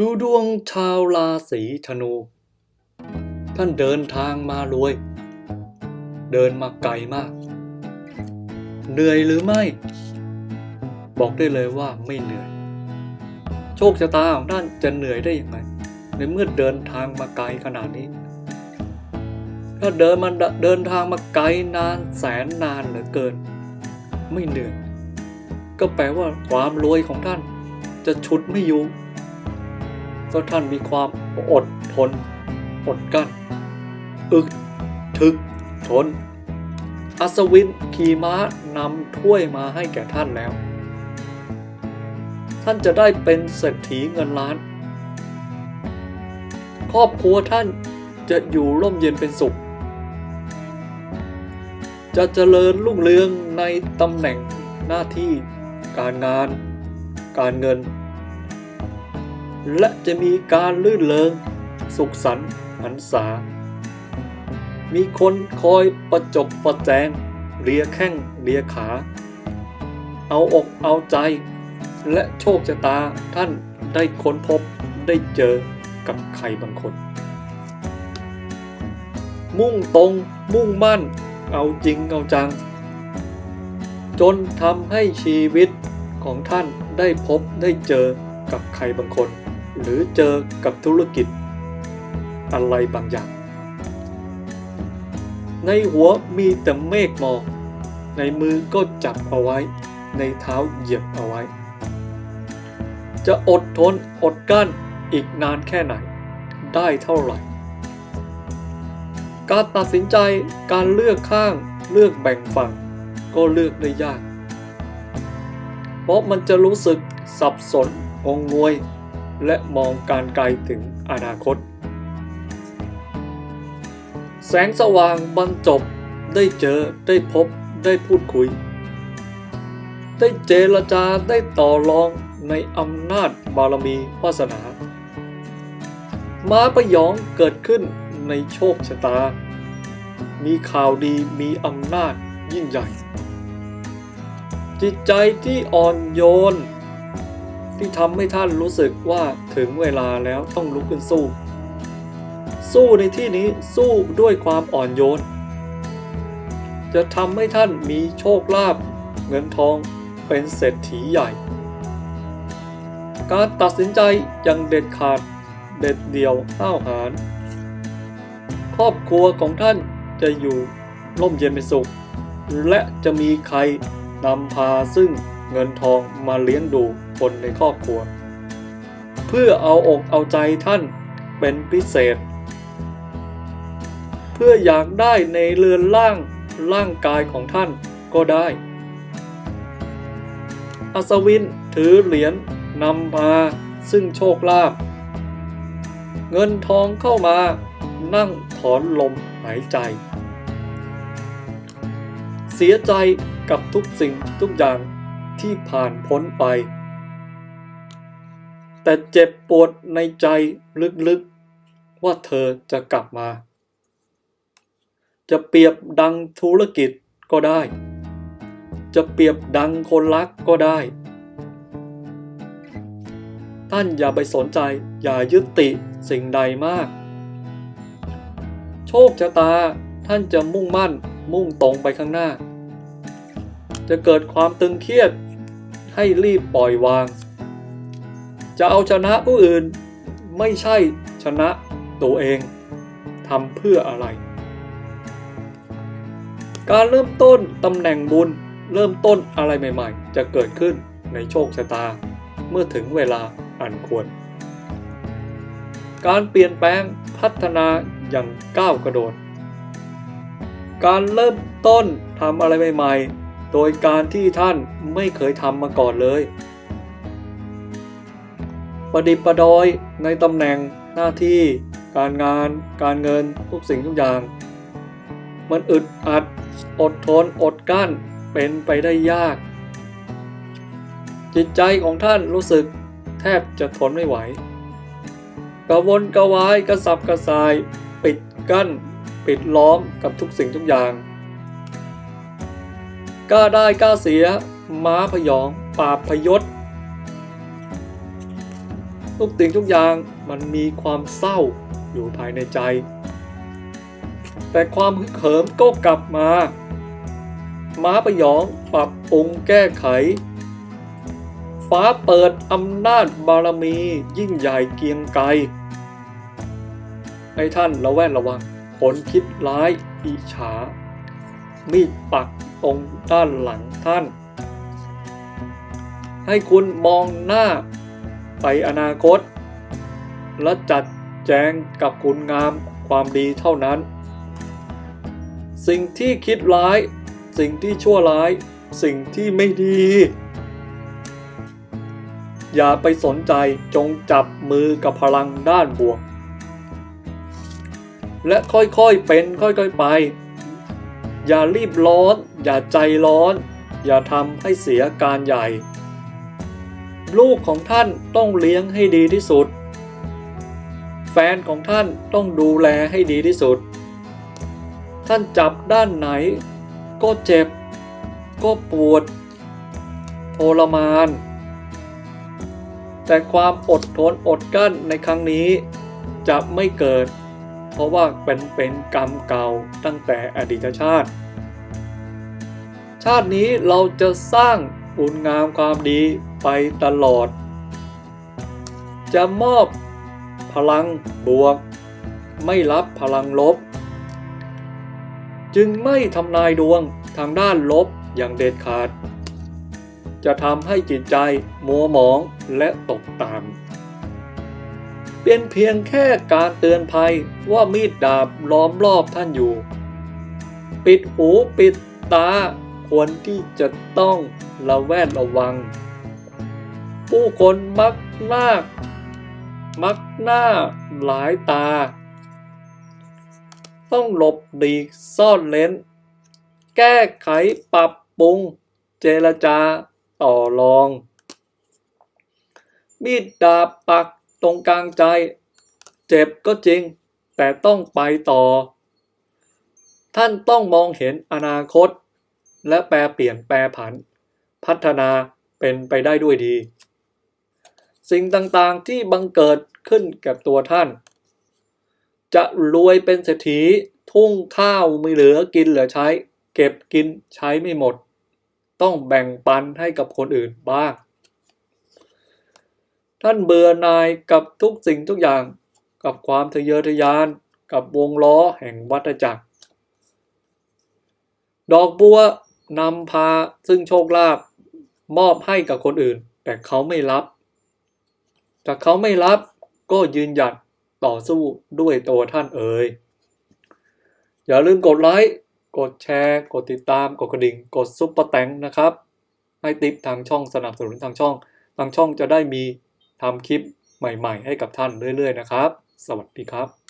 ดูดวงชาวราศีธนู ท่านเดินทางมารวย เดินมาไกลมาก เหนื่อยหรือไม่ บอกได้เลยว่าไม่เหนื่อย โชคชะตาของท่านจะเหนื่อยได้ยังไง ในเมื่อเดินทางมาไกลขนาดนี้ ถ้าเดินมาเดินทางมาไกลนานแสนนานเหลือเกิน ไม่เหนื่อย ก็แปลว่าความรวยของท่านจะฉุดไม่อยู่ เพราะท่านมีความอดทน อดกลั้น อึกถึกทน อัศวินขี่ม้านำถ้วยมาให้แก่ท่านแล้ว ท่านจะได้เป็นเศรษฐีเงินล้าน ครอบครัวท่านจะอยู่ร่มเย็นเป็นสุข จะเจริญรุ่งเรืองในตำแหน่งหน้าที่ การงาน การเงิน และจะมีการลื่นเริงสุขสันต์หันษา มีคนคอยประจบประแจงเลียแข้งเลียขา เอาอกเอาใจ และโชคชะตาท่านได้ค้นพบได้เจอกับใครบางคน มุ่งตรงมุ่งมั่น เอาจริงเอาจัง จนทำให้ชีวิตของท่านได้พบได้เจอกับใครบางคน หรือเจอกับธุรกิจอะไรบางอย่าง ในหัวมีแต่เมฆหมอกในมือก็จับเอาไว้ ในเท้าเหยียบเอาไว้ จะอดทนอดกั้นอีกนานแค่ไหน ได้เท่าไหร่ การตัดสินใจการเลือกข้างเลือกแบ่งฝั่ง ก็เลือกได้ยาก เพราะมันจะรู้สึกสับสนองงวย และมองการไกลถึงอนาคต แสงสว่างบรรจบได้เจอได้พบได้พูดคุย ได้เจรจาได้ต่อรองในอำนาจบารมีวาสนา ม้าประยองเกิดขึ้นในโชคชะตา มีข่าวดีมีอำนาจยิ่งใหญ่ จิตใจที่อ่อนโยน ที่ทำให้ท่านรู้สึกว่าถึงเวลาแล้วต้องลุกขึ้นสู้ สู้ในที่นี้สู้ด้วยความอ่อนโยน จะทำให้ท่านมีโชคลาภเงินทองเป็นเศรษฐีใหญ่ การตัดสินใจย่างเด็ดขาดเด็ดเดี่ยวห้าวหาญครอบครัวของท่านจะอยู่ร่มเย็นเป็นสุข และจะมีใครนำพาซึ่งเงินทองมาเลี้ยงดู คนในครอบครัว เพื่อเอาอกเอาใจท่านเป็นพิเศษ เพื่ออยากได้ในเรือนร่างร่างกายของท่านก็ได้ อัศวินถือเหรียญนำพาซึ่งโชคลาภเงินทองเข้ามานั่งถอนลมหายใจ เสียใจกับทุกสิ่งทุกอย่างที่ผ่านพ้นไป แต่เจ็บปวดในใจลึกๆ ว่าเธอจะกลับมา จะเปรียบดังธุรกิจก็ได้ จะเปรียบดังคนรักก็ได้ ท่านอย่าไปสนใจอย่ายึดติสิ่งใดมาก โชคชะตาท่านจะมุ่งมั่นมุ่งตรงไปข้างหน้า จะเกิดความตึงเครียดให้รีบปล่อยวาง จะเอาชนะผู้อื่น ไม่ใช่ชนะตัวเองทำเพื่ออะไร การเริ่มต้นตำแหน่งบุญเริ่มต้นอะไรใหม่ๆ จะเกิดขึ้นในโชคชะตา เมื่อถึงเวลาอันควร การเปลี่ยนแปลงพัฒนาอย่างก้าวกระโดด การเริ่มต้นทำอะไรใหม่ๆ โดยการที่ท่านไม่เคยทำมาก่อนเลย ประดิษฐ์ประดอยในตำแหน่งหน้าที่ การงาน การเงินทุกสิ่งทุกอย่าง มันอึดอัด อดทนอดกั้นเป็นไปได้ยาก จิตใจของท่านรู้สึกแทบจะทนไม่ไหวกระวนกระวายกระสับกระส่าย ปิดกั้น ปิดล้อมกับทุกสิ่งทุกอย่างกล้าได้กล้าเสีย ม้าพยอง ปราบพยศ ทุกสิ่งทุกอย่างมันมีความเศร้าอยู่ภายในใจ แต่ความฮึกเหิมก็กลับมา ม้าประยองปรับปรุงแก้ไข ฟ้าเปิดอำนาจบารมียิ่งใหญ่เกียงไกรให้ท่านระแวดระวังคนคิดร้ายอิจฉา มีดปักตรงด้านหลังท่าน ให้คุณมองหน้า ไปอนาคต และจัดแจงกับคุณงามความดีเท่านั้น สิ่งที่คิดร้าย สิ่งที่ชั่วร้าย สิ่งที่ไม่ดี อย่าไปสนใจจงจับมือกับพลังด้านบวก และค่อยๆเป็นค่อยๆไป อย่ารีบร้อน อย่าใจร้อน อย่าทำให้เสียการใหญ่ ลูกของท่านต้องเลี้ยงให้ดีที่สุด แฟนของท่านต้องดูแลให้ดีที่สุด ท่านจับด้านไหน ก็เจ็บ ก็ปวดทรมาน แต่ความอดทนอดกลั้นในครั้งนี้จะไม่เกิด เพราะว่าเป็นเป็นกรรมเก่าตั้งแต่อดีตชาติ ชาตินี้เราจะสร้างบุญงามความดี ไปตลอด จะมอบพลังบวก ไม่รับพลังลบ จึงไม่ทำนายดวงทางด้านลบอย่างเด็ดขาด จะทำให้จิตใจมัวหมองและตกต่ำเป็นเพียงแค่การเตือนภัยว่ามีดดาบล้อมรอบท่านอยู่ ปิดหูปิดตาควรที่จะต้องระแวดระวัง ผู้คนมักหน้ามักหน้าหลายตา ต้องหลบหลีกซ่อนเลนแก้ไขปรับปรุง เจรจาต่อรอง มีดดาบปักตรงกลางใจ เจ็บก็จริง แต่ต้องไปต่อ ท่านต้องมองเห็นอนาคต และแปลเปลี่ยนแปลผัน พัฒนาเป็นไปได้ด้วยดี สิ่งต่างๆที่บังเกิดขึ้นกับตัวท่าน จะรวยเป็นเศรษฐีทุ่งข้าวไม่เหลือกินเหลือใช้ เก็บกินใช้ไม่หมด ต้องแบ่งปันให้กับคนอื่นบ้าง ท่านเบื่อนายกับทุกสิ่งทุกอย่างกับความทะเยอทะยานกับวงล้อแห่งวัฏจักร ดอกบัวนำพาซึ่งโชคลาภมอบให้กับคนอื่น แต่เขาไม่รับ ถ้าเขาไม่รับก็ยืนหยัดต่อสู้ด้วยตัวท่านเอ่ย อย่าลืมกดไลค์ กดแชร์ กดติดตาม กดกระดิ่ง กดซุปเปอร์แตงนะครับ ให้ติปทางช่องสนับสนุนทางช่อง ทางช่องจะได้มีทำคลิปใหม่ๆ ให้กับท่านเรื่อยๆนะครับ สวัสดีครับ